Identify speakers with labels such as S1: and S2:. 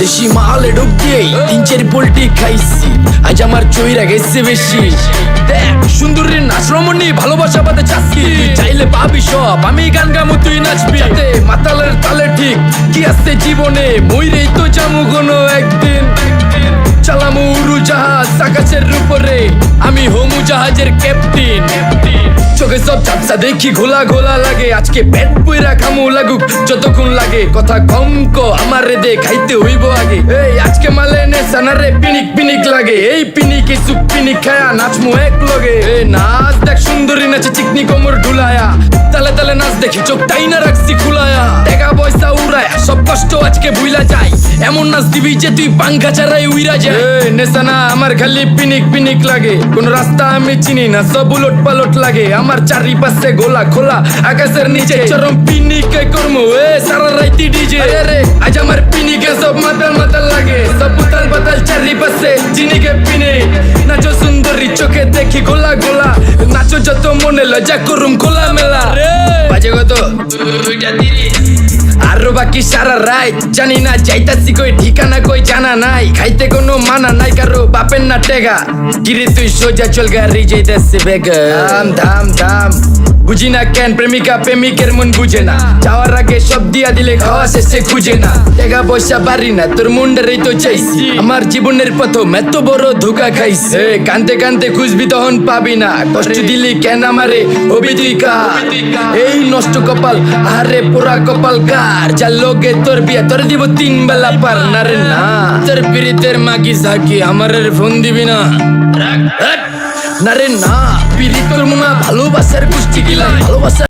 S1: দেশি মালে ঢুক তিন চার পোল্টি খাইছি। আজ আমার চইরা গেছে বেশি। দেখ, সুন্দরীর নাচ রমণী ভালোবাসা পাতে চাচ্ছি। চাইলে পাবি সব, আমি গান গামু, তুই নাচবি। মাতালের তালে ঠিক কি আছে জীবনে, মইরেই তো জামু কোনো একদিন। চালামু উড়ু জাহাজ, আকাশের উপরে আমি হোমু জাহাজের ক্যাপ্টেন চোখে সব চাপসা দেখি, ঘোলা ঘোলা লাগে। আজকে পেট পুইরা খামু লাগুক, যতক্ষণ লাগে। কথা কম কো, আমার রে দে, খাইতে হইব আগে। এই, আজকে মালে নে সানারে পিনিক পিনিক লাগে। এই, পিনিকে সুপ পিনিক খায়া নাচমু এক লগে। এ, নাচ দেখ, সুন্দরী নাচে চিকনি কোমর ঢুলায়া। তালে তালে নাচ দেখি, চোখ তাই না রাখছি খুলায়া। টাকা পয়সা উড়ায়া, সব কষ্ট আজকে ভুইলা যায়। এমন নাচ দিবি যে তুই পাঙ্খা ছাড়াই উইরা যায়। নেশানা আমার খালি পিনিক পিনিক লাগে। কোন রাস্তা আমি চিনি না সব উলট পালট লাগে। আমার চারিপাশে গোলা খোলা আকাশের নিচে চরম পিনিকে কর্ম। এ সারা রাইতি ডিজে। রে আজ আমার পিনিকে সব মাতাল মাতাল লাগে। সব উতাল পাতাল চারিপাশে চিনিকে পিনিক। নাচো সুন্দরী চোখে দেখি গোলা গোলা। নাচো যত মনে লজা করুম খোলা মেলা বাজে কত আরও বাকি সারা রাত। জানি না, যাইতাছি কই, ঠিকানা কই, জানা নাই। খাইতে কোনো মানা নাই, কারও বাপের না টেগা। গিরি তুই সোজা চল, গাড়ি দেশে বেগা। ধাম ধাম ধাম বুঝি না কেন? প্রেমিকা, প্রেমিকের মন বুঝে না। যাওয়ার আগে সব দিয়া দিলে খাওয়া শেষে খুঁজে না। টাকা পয়সা পারি না, তোর মুন্ডারেই তো চাইছি। আমার জীবনের প্রথম এত বড় ধোকা খাইছে। কানতে কানতে খুঁজবি তখন পাবি না। কষ্ট দিলি কেন আমারে? কার এই নষ্ট কপাল আরে পোড়া কপাল কার? যার লোকে তোর বিয়ে, তোর দিব তিন বেলা পার না। রে না তোর পিরিতের মাগি সাকি আমার ফোন দিবি না। রাখ। না রে না পিড়ি করব না ভালোবাসার গোষ্ঠী গিলা ভালোবাসার